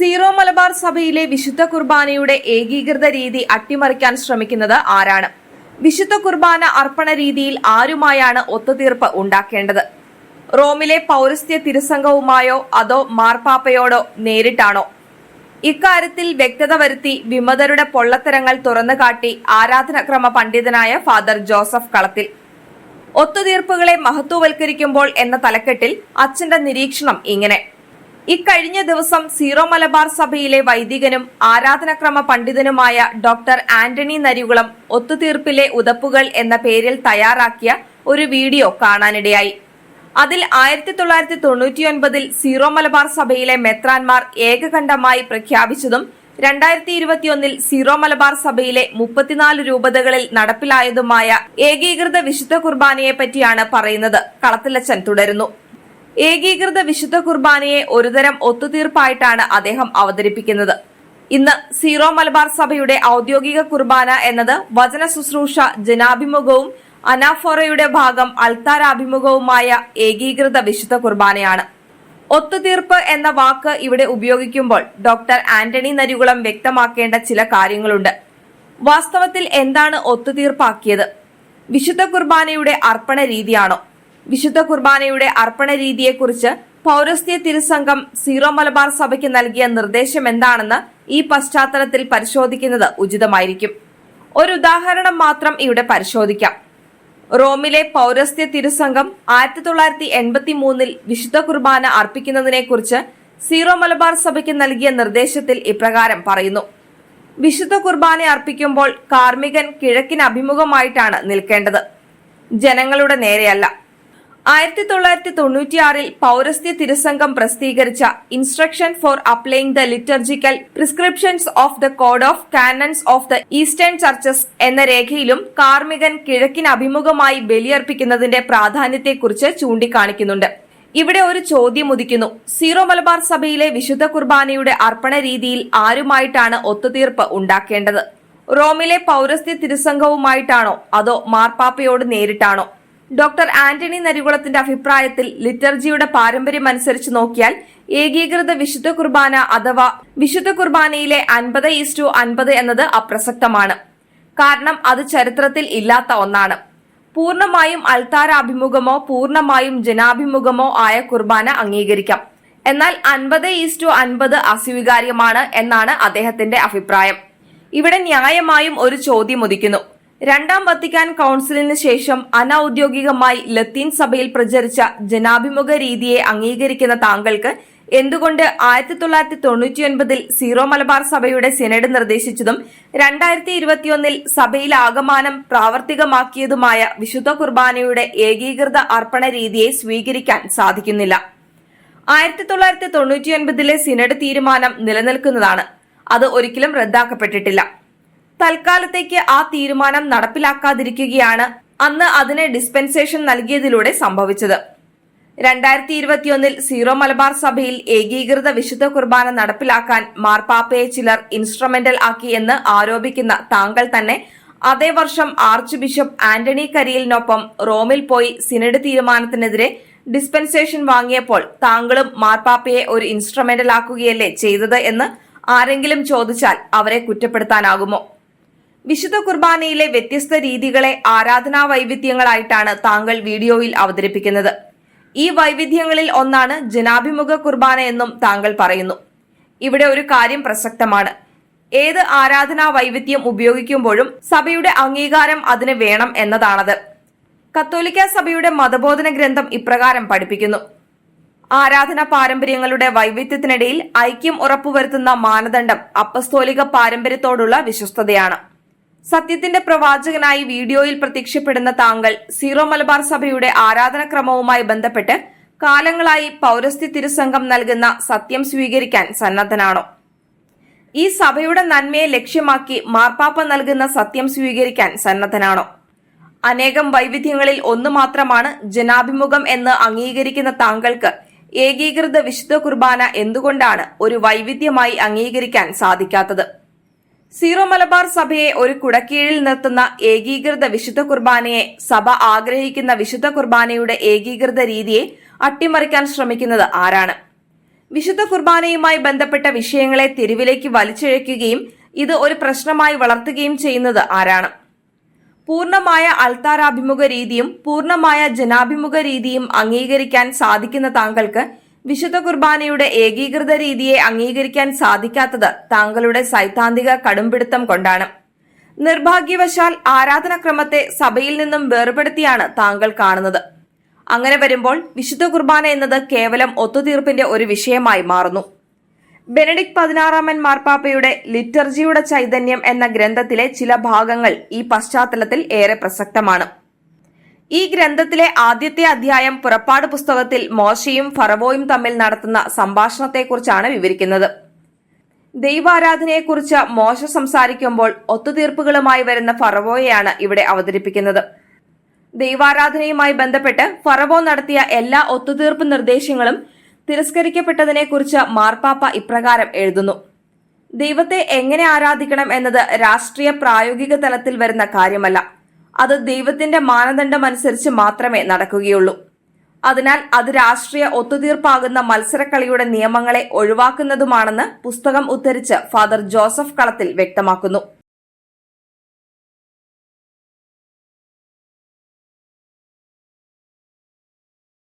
Zero Malabar സഭയിലെ വിശുദ്ധ കുർബാനയുടെ ഏകീകൃത രീതി അട്ടിമറിക്കാൻ ശ്രമിക്കുന്നത് ആരാണ്? വിശുദ്ധ കുർബാന അർപ്പണ രീതിയിൽ ആരുമായാണ് ഒത്തുതീർപ്പ് ഉണ്ടാക്കേണ്ടത്? റോമിലെ പൗരസ്ത്യ തിരുസംഘവുമായോ അതോ മാർപ്പാപ്പയോടോ നേരിട്ടാണോ? ഇക്കാര്യത്തിൽ വ്യക്തത വരുത്തി വിമതരുടെ പൊള്ളത്തരങ്ങൾ തുറന്നുകാട്ടി ആരാധനക്രമ പണ്ഡിതനായ ഫാദർ ജോസഫ് കളത്തിൽ. ഒത്തുതീർപ്പുകളെ മഹത്വവൽക്കരിക്കുമ്പോൾ എന്ന തലക്കെട്ടിൽ അച്ഛന്റെ നിരീക്ഷണം ഇങ്ങനെ. ഇക്കഴിഞ്ഞ ദിവസം സീറോ മലബാർ സഭയിലെ വൈദികനും ആരാധനക്രമ പണ്ഡിതനുമായ ഡോക്ടർ ആന്റണി നരികുളം ഒത്തുതീർപ്പിലെ ഉതപ്പുകൾ എന്ന പേരിൽ തയ്യാറാക്കിയ ഒരു വീഡിയോ കാണാനിടയായി. അതിൽ ആയിരത്തി തൊള്ളായിരത്തി തൊണ്ണൂറ്റിയൊൻപതിൽ സീറോ മലബാർ സഭയിലെ മെത്രാൻമാർ ഏകകണ്ഠമായി പ്രഖ്യാപിച്ചതും രണ്ടായിരത്തി ഇരുപത്തിയൊന്നിൽ സീറോ മലബാർ സഭയിലെ മുപ്പത്തിനാല് രൂപതകളിൽ നടപ്പിലായതുമായ ഏകീകൃത വിശുദ്ധ കുർബാനയെ പറ്റിയാണ് പറയുന്നത്. കളത്തിലച്ചൻ തുടരുന്നു. ഏകീകൃത വിശുദ്ധ കുർബാനയെ ഒരുതരം ഒത്തുതീർപ്പായിട്ടാണ് അദ്ദേഹം അവതരിപ്പിക്കുന്നത്. ഇന്ന് സീറോ മലബാർ സഭയുടെ ഔദ്യോഗിക കുർബാന എന്നത് വചന ശുശ്രൂഷ ജനാഭിമുഖവും അനാഫോറയുടെ ഭാഗം അൽത്താരാഭിമുഖവുമായ ഏകീകൃത വിശുദ്ധ കുർബാനയാണ്. ഒത്തുതീർപ്പ് എന്ന വാക്ക് ഇവിടെ ഉപയോഗിക്കുമ്പോൾ ഡോക്ടർ ആന്റണി നരികുളം വ്യക്തമാക്കേണ്ട ചില കാര്യങ്ങളുണ്ട്. വാസ്തവത്തിൽ എന്താണ് ഒത്തുതീർപ്പാക്കിയത്? വിശുദ്ധ കുർബാനയുടെ അർപ്പണ രീതിയാണോ? വിശുദ്ധ കുർബാനയുടെ അർപ്പണ രീതിയെക്കുറിച്ച് പൗരസ്ത്യ തിരുസംഘം സീറോ മലബാർ സഭയ്ക്ക് നൽകിയ നിർദ്ദേശം എന്താണെന്ന് ഈ പശ്ചാത്തലത്തിൽ പരിശോധിക്കുന്നത് ഉചിതമായിരിക്കും. ഒരു ഉദാഹരണം മാത്രം ഇവിടെ പരിശോധിക്കാം. റോമിലെ പൗരസ്ത്യ തിരുസംഘം ആയിരത്തി തൊള്ളായിരത്തി എൺപത്തി മൂന്നിൽ വിശുദ്ധ കുർബാന അർപ്പിക്കുന്നതിനെക്കുറിച്ച് സീറോ മലബാർ സഭയ്ക്ക് നൽകിയ നിർദ്ദേശത്തിൽ ഇപ്രകാരം പറയുന്നു. വിശുദ്ധ കുർബാന അർപ്പിക്കുമ്പോൾ കാർമികൻ കിഴക്കിന് അഭിമുഖമായിട്ടാണ് നിൽക്കേണ്ടത്. ജനങ്ങളുടെ നേരെയല്ല. ആയിരത്തി തൊള്ളായിരത്തി തൊണ്ണൂറ്റിയാറിൽ പൗരസ്ത്യ തിരുസംഘം പ്രസിദ്ധീകരിച്ച instruction for applying the liturgical prescriptions of the code of canons of the eastern churches എന്ന രേഖയിലും കാർമികൻ കിഴക്കിന് അഭിമുഖമായി ബലിയർപ്പിക്കുന്നതിന്റെ പ്രാധാന്യത്തെക്കുറിച്ച് ചൂണ്ടിക്കാണിക്കുന്നുണ്ട്. ഇവിടെ ഒരു ചോദ്യം ഉദിക്കുന്നു. സീറോ മലബാർ സഭയിലെ വിശുദ്ധ കുർബാനയുടെ അർപ്പണ രീതിയിൽ ആരുമായിട്ടാണ് ഒത്തുതീർപ്പ് ഉണ്ടാക്കേണ്ടത്? റോമിലെ പൗരസ്ത്യ തിരുസംഘവുമായിട്ടാണോ അതോ മാർപ്പാപ്പയോട് നേരിട്ടാണോ? ഡോക്ടർ ആന്റണി നരികുളത്തിന്റെ അഭിപ്രായത്തിൽ ലിറ്റർജിയുടെ പാരമ്പര്യം അനുസരിച്ച് നോക്കിയാൽ ഏകീകൃത വിശുദ്ധ കുർബാന അഥവാ വിശുദ്ധ കുർബാനയിലെ അൻപത് ഈസ്റ്റു അൻപത് എന്നത് അപ്രസക്തമാണ്. കാരണം അത് ചരിത്രത്തിൽ ഇല്ലാത്ത ഒന്നാണ്. പൂർണമായും അൽത്താരാഭിമുഖമോ പൂർണമായും ജനാഭിമുഖമോ ആയ കുർബാന അംഗീകരിക്കാം. എന്നാൽ അൻപത് ഈസ്റ്റു അൻപത് അസ്വീകാര്യമാണ് എന്നാണ് അദ്ദേഹത്തിന്റെ അഭിപ്രായം. ഇവിടെ ന്യായമായും ഒരു ചോദ്യം ഉദിക്കുന്നു. രണ്ടാം വത്തിക്കാൻ കൗൺസിലിന് ശേഷം അനൌദ്യോഗികമായി ലത്തീൻ സഭയിൽ പ്രചരിച്ച ജനാഭിമുഖ രീതിയെ അംഗീകരിക്കുന്ന താങ്കൾക്ക് എന്തുകൊണ്ട് ആയിരത്തി തൊള്ളായിരത്തി തൊണ്ണൂറ്റിയൊൻപതിൽ സീറോ മലബാർ സഭയുടെ സിനഡ് നിർദ്ദേശിച്ചതും രണ്ടായിരത്തി ഇരുപത്തിയൊന്നിൽ സഭയിൽ ആകമാനം പ്രാവർത്തികമാക്കിയതുമായ വിശുദ്ധ കുർബാനയുടെ ഏകീകൃത അർപ്പണ രീതിയെ സ്വീകരിക്കാൻ സാധിക്കുന്നില്ല. ആയിരത്തി തൊള്ളായിരത്തി തൊണ്ണൂറ്റിയൊൻപതിലെ സിനഡ് തീരുമാനം നിലനിൽക്കുന്നതാണ്. അത് ഒരിക്കലും റദ്ദാക്കപ്പെട്ടിട്ടില്ല. തൽക്കാലത്തേക്ക് ആ തീരുമാനം നടപ്പിലാക്കാതിരിക്കുകയാണ് അന്ന് അതിന് ഡിസ്പെൻസേഷൻ നൽകിയതിലൂടെ സംഭവിച്ചത്. രണ്ടായിരത്തി ഇരുപത്തിയൊന്നിൽ സീറോ മലബാർ സഭയിൽ ഏകീകൃത വിശുദ്ധ കുർബാന നടപ്പിലാക്കാൻ മാർപ്പാപ്പയെ ചിലർ ഇൻസ്ട്രുമെന്റൽ ആക്കി എന്ന് ആരോപിക്കുന്ന താങ്കൾ തന്നെ അതേ വർഷം ആർച്ച് ബിഷപ്പ് ആന്റണി കരിയലിനൊപ്പം റോമിൽ പോയി സിനഡ് തീരുമാനത്തിനെതിരെ ഡിസ്പെൻസേഷൻ വാങ്ങിയപ്പോൾ താങ്കളും മാർപ്പാപ്പയെ ഒരു ഇൻസ്ട്രുമെന്റൽ ആക്കുകയല്ലേ ചെയ്തത് എന്ന് ആരെങ്കിലും ചോദിച്ചാൽ അവരെ കുറ്റപ്പെടുത്താനാകുമോ? വിശുദ്ധ കുർബാനയിലെ വ്യത്യസ്ത രീതികളെ ആരാധനാ വൈവിധ്യങ്ങളായിട്ടാണ് താങ്കൾ വീഡിയോയിൽ അവതരിപ്പിക്കുന്നത്. ഈ വൈവിധ്യങ്ങളിൽ ഒന്നാണ് ജനാഭിമുഖ കുർബാന എന്നും താങ്കൾ പറയുന്നു. ഇവിടെ ഒരു കാര്യം പ്രസക്തമാണ്. ഏത് ആരാധനാ വൈവിധ്യം ഉപയോഗിക്കുമ്പോഴും സഭയുടെ അംഗീകാരം അതിന് വേണം എന്നതാണത്. കത്തോലിക്ക സഭയുടെ മതബോധന ഗ്രന്ഥം ഇപ്രകാരം പഠിപ്പിക്കുന്നു. ആരാധനാ പാരമ്പര്യങ്ങളുടെ വൈവിധ്യത്തിനിടയിൽ ഐക്യം ഉറപ്പുവരുത്തുന്ന മാനദണ്ഡം അപ്പസ്തോലിക പാരമ്പര്യത്തോടുള്ള വിശ്വസ്തതയാണ്. സത്യത്തിന്റെ പ്രവാചകനായി വീഡിയോയിൽ പ്രത്യക്ഷപ്പെടുന്ന താങ്കൾ സീറോ മലബാർ സഭയുടെ ആരാധനക്രമവുമായി ബന്ധപ്പെട്ട് കാലങ്ങളായി പൗരസ്ത്യ തിരുസംഘം നൽകുന്ന സത്യം സ്വീകരിക്കാൻ സന്നദ്ധനാണോ? ഈ സഭയുടെ നന്മയെ ലക്ഷ്യമാക്കി മാർപ്പാപ്പ നൽകുന്ന സത്യം സ്വീകരിക്കാൻ സന്നദ്ധനാണോ? അനേകം വൈവിധ്യങ്ങളിൽ ഒന്ന് മാത്രമാണ് ജനാഭിമുഖം എന്ന് അംഗീകരിക്കുന്ന താങ്കൾക്ക് ഏകീകൃത വിശുദ്ധ കുർബാന എന്തുകൊണ്ടാണ് ഒരു വൈവിധ്യമായി അംഗീകരിക്കാൻ സാധിക്കാത്തത്? സീറോ മലബാർ സഭയെ ഒരു കുടക്കീഴിൽ നിർത്തുന്ന ഏകീകൃത വിശുദ്ധ കുർബാനയെ സഭ ആഗ്രഹിക്കുന്ന വിശുദ്ധ കുർബാനയുടെ ഏകീകൃത രീതിയെ അട്ടിമറിക്കാൻ ശ്രമിക്കുന്നത് ആരാണ്? വിശുദ്ധ കുർബാനയുമായി ബന്ധപ്പെട്ട വിഷയങ്ങളെ തെരുവിലേക്ക് വലിച്ചിഴയ്ക്കുകയും ഇത് ഒരു പ്രശ്നമായി വളർത്തുകയും ചെയ്യുന്നത് ആരാണ്? പൂർണമായ അൾത്താരാഭിമുഖ രീതിയും പൂർണമായ ജനാഭിമുഖ രീതിയും അംഗീകരിക്കാൻ സാധിക്കുന്ന താങ്കൾക്ക് വിശുദ്ധ കുർബാനയുടെ ഏകീകൃത രീതിയെ അംഗീകരിക്കാൻ സാധിക്കാത്തത് താങ്കളുടെ സൈദ്ധാന്തിക കടുംപിടുത്തം കൊണ്ടാണ്. നിർഭാഗ്യവശാൽ ആരാധനാക്രമത്തെ സഭയിൽ നിന്നും വേർപെടുത്തിയാണ് താങ്കൾ കാണുന്നത്. അങ്ങനെ വരുമ്പോൾ വിശുദ്ധ കുർബാന എന്നത് കേവലം ഒത്തുതീർപ്പിന്റെ ഒരു വിഷയമായി മാറുന്നു. ബെനഡിക് പതിനാറാമൻ മാർപ്പാപ്പയുടെ ലിറ്റർജിയുടെ ചൈതന്യം എന്ന ഗ്രന്ഥത്തിലെ ചില ഭാഗങ്ങൾ ഈ പശ്ചാത്തലത്തിൽ ഏറെ പ്രസക്തമാണ്. ഈ ഗ്രന്ഥത്തിലെ ആദ്യത്തെ അധ്യായം പുറപ്പാട് പുസ്തകത്തിൽ മോശയും ഫറവോയും തമ്മിൽ നടത്തുന്ന സംഭാഷണത്തെക്കുറിച്ചാണ് വിവരിക്കുന്നത്. ദൈവാരാധനയെക്കുറിച്ച് മോശ സംസാരിക്കുമ്പോൾ ഒത്തുതീർപ്പുകളുമായി വരുന്ന ഫറവോയെയാണ് ഇവിടെ അവതരിപ്പിക്കുന്നത്. ദൈവാരാധനയുമായി ബന്ധപ്പെട്ട് ഫറവോ നടത്തിയ എല്ലാ ഒത്തുതീർപ്പ് നിർദ്ദേശങ്ങളും തിരസ്കരിക്കപ്പെട്ടതിനെക്കുറിച്ച് മാർപ്പാപ്പ ഇപ്രകാരം എഴുതുന്നു. ദൈവത്തെ എങ്ങനെ ആരാധിക്കണം എന്നത് രാഷ്ട്രീയ പ്രായോഗിക തലത്തിൽ വരുന്ന കാര്യമല്ല. അത് ദൈവത്തിന്റെ മാനദണ്ഡമനുസരിച്ച് മാത്രമേ നടക്കുകയുള്ളൂ. അതിനാൽ അത് രാഷ്ട്രീയ ഒത്തുതീർപ്പാകുന്ന മത്സരക്കളിയുടെ നിയമങ്ങളെ ഒഴിവാക്കുന്നതുമാണെന്ന് പുസ്തകം ഉദ്ധരിച്ച് ഫാദർ ജോസഫ് കളത്തിൽ വ്യക്തമാക്കുന്നു.